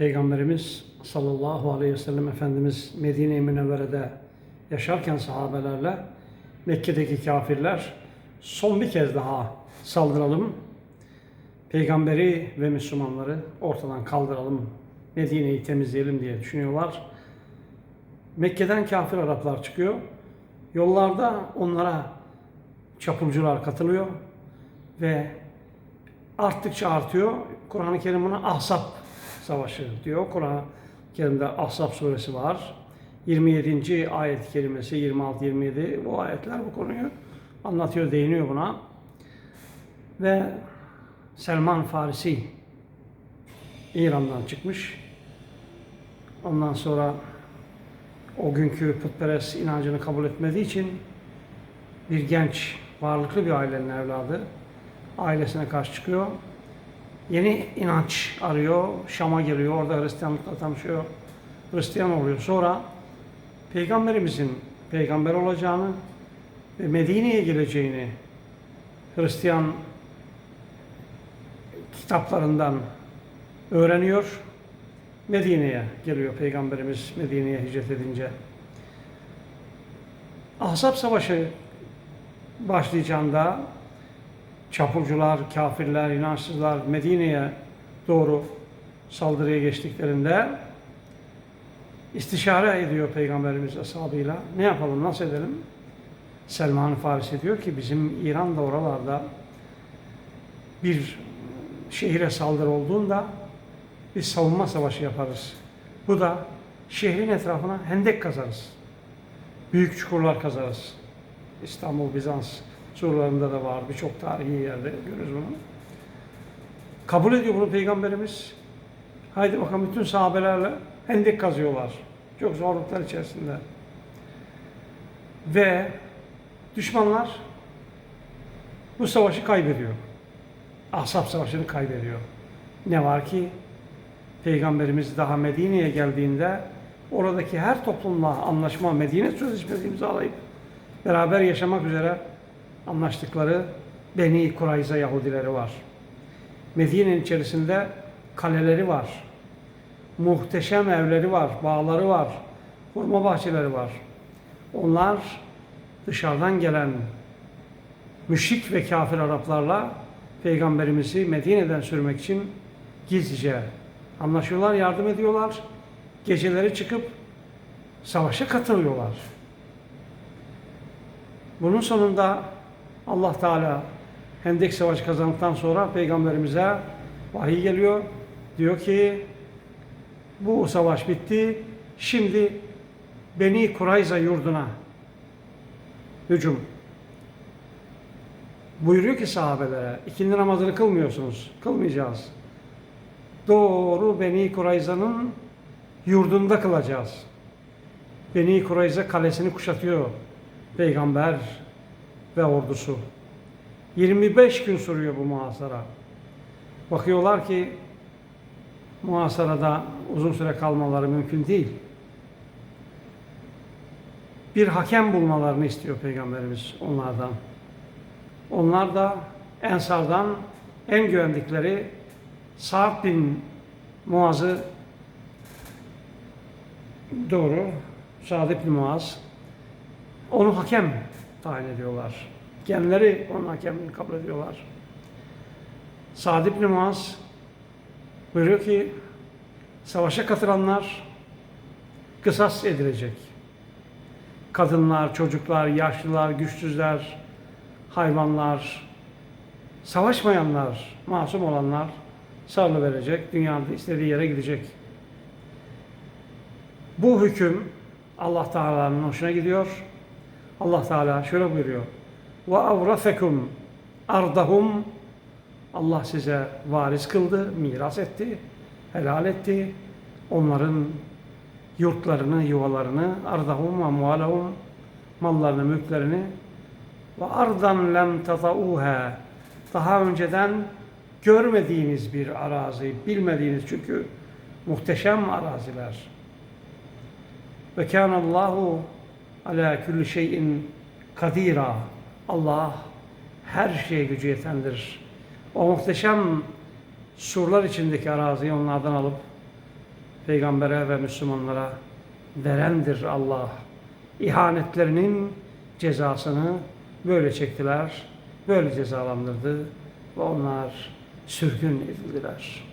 Peygamberimiz sallallahu aleyhi ve sellem Efendimiz Medine-i Münevvere'de yaşarken sahabelerle Mekke'deki kafirler son bir kez daha saldıralım. Peygamberi ve Müslümanları ortadan kaldıralım. Medine'yi temizleyelim diye düşünüyorlar. Mekke'den kafir Araplar çıkıyor. Yollarda onlara çapulcular katılıyor ve arttıkça artıyor. Kur'an-ı Kerim buna Ahzab Savaşı diyor. Kur'an-ı Kerim'de Ahzab suresi var. 27. ayet kelimesi 26-27 bu ayetler bu konuyu anlatıyor, değiniyor buna. Ve Selman Farisi İran'dan çıkmış. Ondan sonra o günkü putperest inancını kabul etmediği için bir genç, varlıklı bir ailenin evladı ailesine karşı çıkıyor. Yeni inanç arıyor, Şam'a geliyor, orada Hristiyanlıkla tanışıyor. Hristiyan oluyor. Sonra Peygamberimizin peygamber olacağını ve Medine'ye geleceğini Hristiyan kitaplarından öğreniyor. Medine'ye geliyor Peygamberimiz Medine'ye hicret edince. Ahzab Savaşı başlayacağında çapulcular, kafirler, inançsızlar Medine'ye doğru saldırıya geçtiklerinde istişare ediyor Peygamberimiz ashabıyla. Ne yapalım, nasıl edelim? Selman Farisi diyor ki bizim İran'da oralarda bir şehire saldırı olduğunda biz savunma savaşı yaparız. Bu da şehrin etrafına hendek kazarız. Büyük çukurlar kazarız. İstanbul, Bizans surlarında da var. Birçok tarihi yerde görürüz bunu. Kabul ediyor bunu Peygamberimiz. Haydi bakalım bütün sahabelerle hendek kazıyorlar. Çok zorluklar içerisinde. Ve düşmanlar bu savaşı kaybediyor. Ahzab Savaşı'nı kaybediyor. Ne var ki Peygamberimiz daha Medine'ye geldiğinde oradaki her toplumla anlaşma, Medine Sözleşmesi imzalayıp beraber yaşamak üzere anlaştıkları Beni Kurayza Yahudileri var. Medine'nin içerisinde kaleleri var. Muhteşem evleri var, bağları var, hurma bahçeleri var. Onlar dışarıdan gelen müşrik ve kafir Araplarla Peygamberimizi Medine'den sürmek için gizlice anlaşıyorlar, yardım ediyorlar. Geceleri çıkıp savaşa katılıyorlar. Bunun sonunda Allah Teala Hendek Savaşı kazandıktan sonra Peygamberimize vahiy geliyor. Diyor ki bu savaş bitti. Şimdi Beni Kurayza yurduna hücum. Buyuruyor ki sahabelere, ikindi namazını kılmıyorsunuz, kılmayacağız. Doğru Beni Kurayza'nın yurdunda kılacağız. Beni Kurayza kalesini kuşatıyor peygamber ve ordusu. 25 gün sürüyor bu muhasara. Bakıyorlar ki muhasarada uzun süre kalmaları mümkün değil. Bir hakem bulmalarını istiyor Peygamberimiz onlardan. Onlar da Ensar'dan en güvendikleri Sa'd bin Muaz'ı doğru Sa'd bin Muaz onu hakem tayin ediyorlar. Kendileri onun hakemliğini kabul ediyorlar. Sa'd ibn Muaz buyuruyor ki savaşa katılanlar kısas edilecek. Kadınlar, çocuklar, yaşlılar, güçsüzler, hayvanlar, savaşmayanlar, masum olanlar sarılı verecek, dünyada istediği yere gidecek. Bu hüküm Allah Teala'nın hoşuna gidiyor. Allah Teala şöyle buyuruyor. Ve avrasekum ardahum Allah size varis kıldı, miras etti, helal etti. Onların yurtlarını, yuvalarını, ardahum ve mualahum mallarını, mülklerini ve ardan lem tatauha daha önceden görmediğiniz bir arazi, bilmediğiniz çünkü muhteşem araziler. Ve kânallâhu ala küllü şeyin kadira. Allah her şeye gücü yetendir. O muhteşem surlar içindeki araziyi onlardan alıp peygambere ve Müslümanlara verendir Allah. İhanetlerinin cezasını böyle çektiler, böyle cezalandırdı ve onlar sürgün edildiler.''